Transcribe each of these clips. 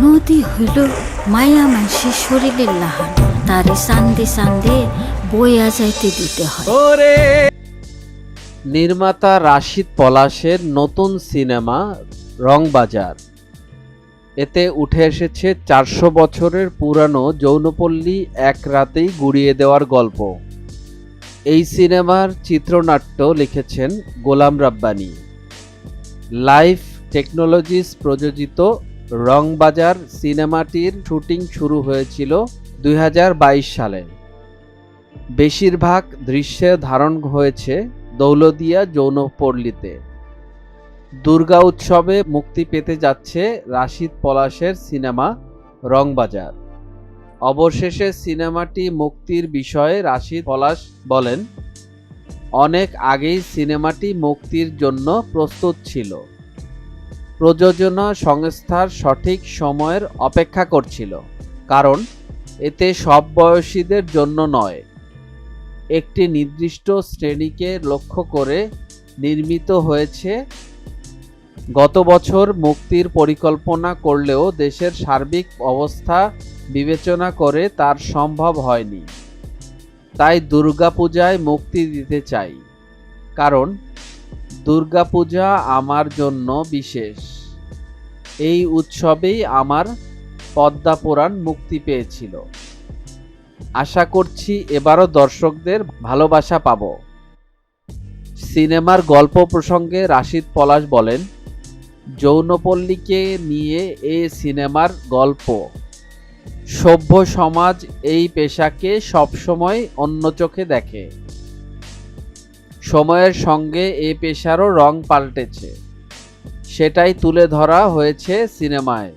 নদী হইল মায়া মানসির শরীরের লাহান। তারে সান্দে সান্দে বইয়া যাইতে দিতে হয়। নির্মাতা রাশিদ পলাশের নতুন সিনেমা রংবাজার। এতে উঠে এসেছে চারশো বছরের পুরানো যৌনপল্লী এক রাতেই গুড়িয়ে দেওয়ার গল্প। এই সিনেমার চিত্রনাট্য লিখেছেন গোলাম রাব্বানি। লাইফ টেকনোলজিস প্রযোজিত রংবাজার সিনেমাটির শুটিং শুরু হয়েছিল দুই হাজার বাইশ সালে। বেশিরভাগ দৃশ্যে ধারণ হয়েছে দৌলদিয়া যৌনপল্লীতে দুর্গা উৎসবে মুক্তি পেতে যাচ্ছে রাশিদ পলাশের সিনেমা রংবাজার। অবশেষে সিনেমাটি মুক্তির বিষয়ে রাশিদ পলাশ বলেন, অনেক আগেই সিনেমাটি মুক্তির জন্য প্রস্তুত ছিল। প্রযোজনা সংস্থার সঠিক সময়ের অপেক্ষা করছিল, কারণ এতে সব বয়সীদের জন্য নয়। একটি নির্দিষ্ট শ্রেণীকে লক্ষ্য করে নির্মিত হয়েছে। গত বছর মুক্তির পরিকল্পনা করলেও দেশের সার্বিক অবস্থা বিবেচনা করে তার সম্ভব হয়নি। তাই দুর্গাপূজায় মুক্তি দিতে চাই, কারণ দুর্গাপূজা আমার জন্য বিশেষ। এই উৎসবেই আমার পদ্মা পুরাণ মুক্তি পেয়েছিল। আশা করছি এবারও দর্শকদের ভালোবাসা পাব। সিনেমার গল্প প্রসঙ্গে রাশিদ পলাশ বলেন, যৌনপল্লীকে নিয়ে এ সিনেমার গল্প। সভ্য সমাজ এই পেশাকে সবসময় অন্য চোখে দেখে। সময়ের সঙ্গে এ পেশারও রং পাল্টেছে। সেটাই তুলে ধরা হয়েছে সিনেমায়।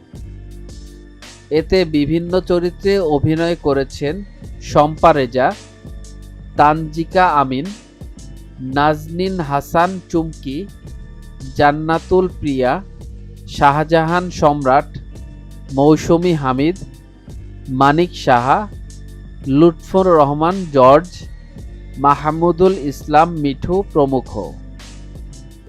এতে বিভিন্ন চরিত্রে অভিনয় করেছেন শম্পা রেজা, তানজিকা আমিন, নাজনিন হাসান চুমকি, জান্নাতুল প্রিয়া, শাহজাহান সম্রাট, মৌসুমি হামিদ, মানিক সাহা, লুৎফর রহমান জর্জ, মাহমুদুল ইসলাম মিঠু প্রমুখ।